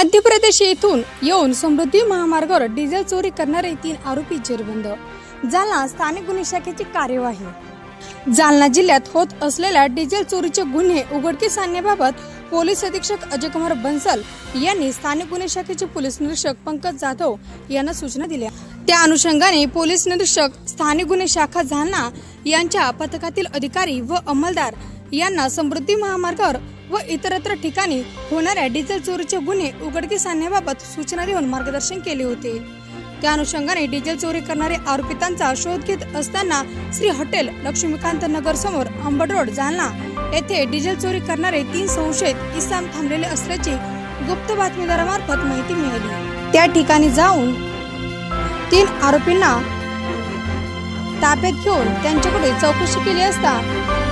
मध्य प्रदेश येथून येऊन समृद्धी महामार्गावर डिझेल चोरी करणारे तीन आरोपी जेरबंद. जालना स्थानिक गुन्हे शाखेची कार्यवाही. जालना जिल्ह्यात होत असलेल्या डिझेल चोरीचे गुन्हे उघडकीस आणण्याबाबत पोलीस अधीक्षक अजयकुमार बन्सल यांनी स्थानिक गुन्हे शाखेचे पोलीस निरीक्षक पंकज जाधव यांना सूचना दिल्या. त्या अनुषंगाने पोलीस निरीक्षक स्थानिक गुन्हे शाखा जालना यांच्या पथकातील अधिकारी व अंमलदार यांना समृद्धी महामार्गावर व इतरत्र ठिकाणी होणाऱ्या डिझेल चोरीचे गुन्हे उघडकीस आणण्याबाबत सूचना देऊन मार्गदर्शन केले होते. त्या अनुषंगाने डिझेल चोरी करणारे आरोपितांचा शोध घेत असताना श्री हॉटेल लक्ष्मीकांत नगर समोर अंबड रोड जालना येथे डिझेल चोरी करणारे तीन संशयित इसाम थांबलेले असल्याची गुप्त बातमीदारामार्फत माहिती मिळाली. त्या ठिकाणी जाऊन तीन आरोपींना ताब्यात घेऊन त्यांच्याकडे चौकशी केली असता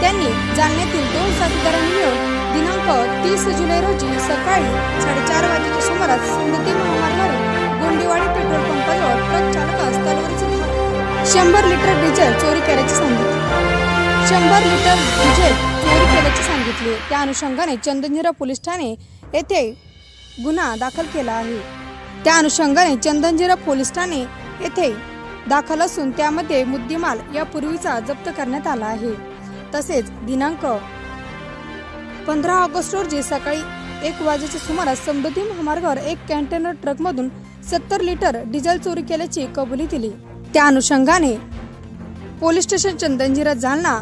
त्यांनी जालन्यातील दोन साथीदारांनी मिळून दिनांक तीस जुलै रोजी सकाळी साडेचार वाजेच्या सुमारास समृद्धी महामार्गावर गोंडीवाडी पेट्रोल पंपाजवळ ट्रक चालकास तलवारीचे शंभर लिटर डिझेल चोरी केल्याचे सांगितले. शंभर लिटर डिझेल चोरी केल्याचे सांगितले. त्या अनुषंगाने चंदनझिरा पोलीस ठाणे येथे गुन्हा दाखल केला आहे. त्या अनुषंगाने चंदनझिरा पोलीस ठाणे येथे दाखल असून त्यामध्ये मुद्देमाल यापूर्वीचा जप्त करण्यात आला आहे. तसेच दिनांक पंधरा ऑगस्ट रोजी सकाळी एक वाजेच्या सुमारास समृद्धी महामार्गावर एक कंटेनर ट्रकमधून सत्तर लिटर डिझेल चोरी केल्याची कबुली दिली. त्या अनुषंगाने पोलीस स्टेशन चंदनजिरा जालना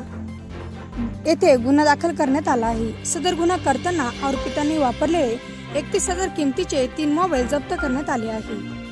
येथे गुन्हा दाखल करण्यात आला आहे. सदर गुन्हा करताना आरोपितांनी वापरलेले एकतीस हजार किमतीचे तीन मोबाईल जप्त करण्यात आले आहे.